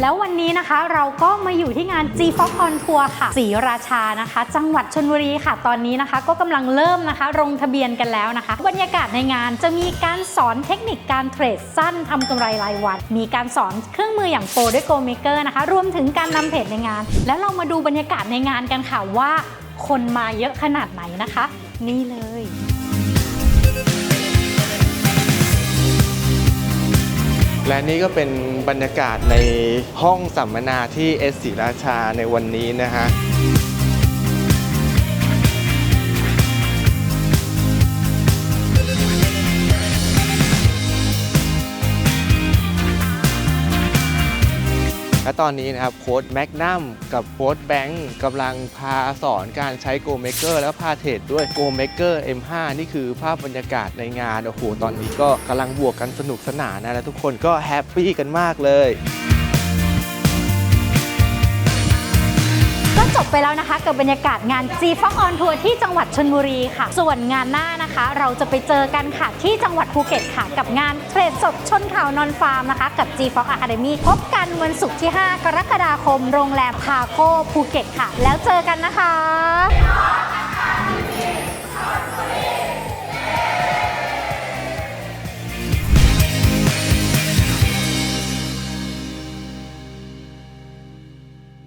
แล้ววันนี้นะคะเราก็มาอยู่ที่งาน G Fox on Tour ค่ะศรีราชานะคะ จังหวัดชนบุรีค่ะ ตอนนี้นะคะ ก็กำลังเริ่มนะคะลงทะเบียนกันแล้วนะคะ บรรยากาศในงานจะมีการสอนเทคนิคการเทรดสั้นทำกำไรรายวัน มีการสอนเครื่องมืออย่างโปรด้วย Go Maker นะคะ รวมถึงการนำเทรดในงาน แล้วเรามาดูบรรยากาศในงานกันค่ะว่า คนมาเยอะขนาดไหนนะคะ นี่เลย และนี่ก็เป็นบรรยากาศในห้องสัมมนาที่เอสศรีราชาในวันนี้นะฮะ และตอนนี้นะครับโค้ดแมกนัมกับโค้ดแบงก์กำลังพาสอนการใช้ Go Maker แล้วพาเทรดด้วย Go Maker M5 นี่คือภาพบรรยากาศในงาน โอ้โห ตอนนี้ก็กำลังบวกกันสนุกสนานนะ และทุกคนก็แฮปปี้กันมากเลย ก็จบไปแล้วนะคะ กับบรรยากาศงาน G Fox on Tour ที่จังหวัดชนบุรีค่ะ ส่วนงานหน้านะคะ เราจะไปเจอกันค่ะที่จังหวัดภูเก็ตค่ะ กับงานเทรดสดชนข่าวนอนฟาร์มนะคะ กับ G Fox Academy พบกันวันศุกร์ที่ 5 กรกฎาคม โรงแรมพาโก้ภูเก็ตค่ะ แล้วเจอกันนะคะ